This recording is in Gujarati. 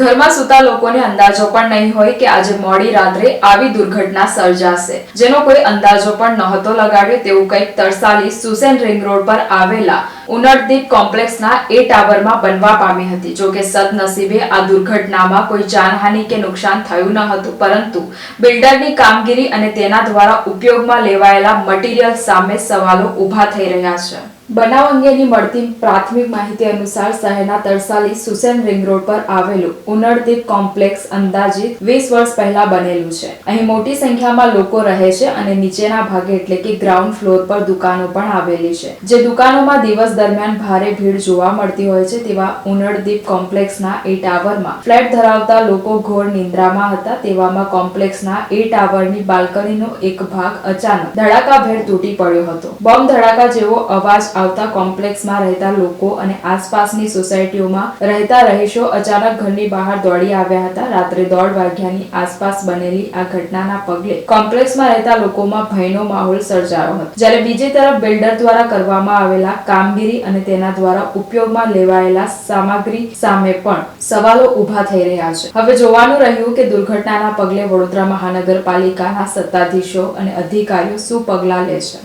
ઘરમાં સૂતા લોકોને અંદાજો પણ નહીં હોય કે આજે મોડી રાત્રે આવી દુર્ઘટના સર્જાશે. જેનો કોઈ અંદાજો પણ નહોતો લગાડ્યો તેવું કંઈક તરસાલી સુસેન રિંગ રોડ પર આવેલા ઉનડદીપ કોમ્પ્લેક્સના એ ટાવરમાં બનવા પામી હતી. જો કે સદનસીબે આ દુર્ઘટનામાં કોઈ જાનહાનિ કે નુકસાન થયું ન હતું, પરંતુ બિલ્ડરની કામગીરી અને તેના દ્વારા ઉપયોગમાં લેવાયેલા મટીરીયલ સામે સવાલો ઊભા થઈ રહ્યા છે. બનાવ અંગેની મળતી પ્રાથમિક માહિતી અનુસાર શહેરના તરસાલી સુસેન રિંગ રોડ પર આવેલું ઉનળદીપ કોમ્પ્લેક્સ અંદાજિત વીસ વર્ષ પહેલા બનેલું છે. અહીં મોટી સંખ્યામાં લોકો રહે છે અને નીચેના ભાગે એટલે કે ગ્રાઉન્ડ ફ્લોર પર દુકાનો પણ આવેલી છે. જે દુકાનોમાં દિવસ દરમિયાન ભારે ભીડ જોવા મળતી હોય છે તેવા ઉનળદીપ કોમ્પ્લેક્સના એ ટાવરમાં ફ્લેટ ધરાવતા લોકો ઘોર નિંદ્રામાં હતા તેવામાં કોમ્પ્લેક્સના એ ટાવરની બાલ્કનીનો એક ભાગ અચાનક ધડાકાભેર તૂટી પડ્યો હતો. બોમ્બ ધડાકા જેવો અવાજ આવતા કોમ્પ્લેક્સમાં રહેતા લોકો અને આસપાસની સોસાયટીઓમાં રહેતા રહીશો અચાનક ઘરની બહાર દોડી આવ્યા હતા. રાત્રે દોઢ વાગ્યાની આસપાસ બનેલી આ ઘટનાના પગલે કોમ્પ્લેક્સમાં રહેતા લોકોમાં ભયનો માહોલ સર્જાયો હતો. જ્યારે બીજી તરફ બિલ્ડર દ્વારા કરવામાં આવેલા કામગીરી અને તેના દ્વારા ઉપયોગમાં લેવાયેલા સામગ્રી સામે પણ સવાલો ઊભા થઈ રહ્યા છે. હવે જોવાનું રહ્યું કે દુર્ઘટનાના પગલે વડોદરા મહાનગરપાલિકાના સત્તાધીશો અને અધિકારીઓ શું પગલાં લે છે.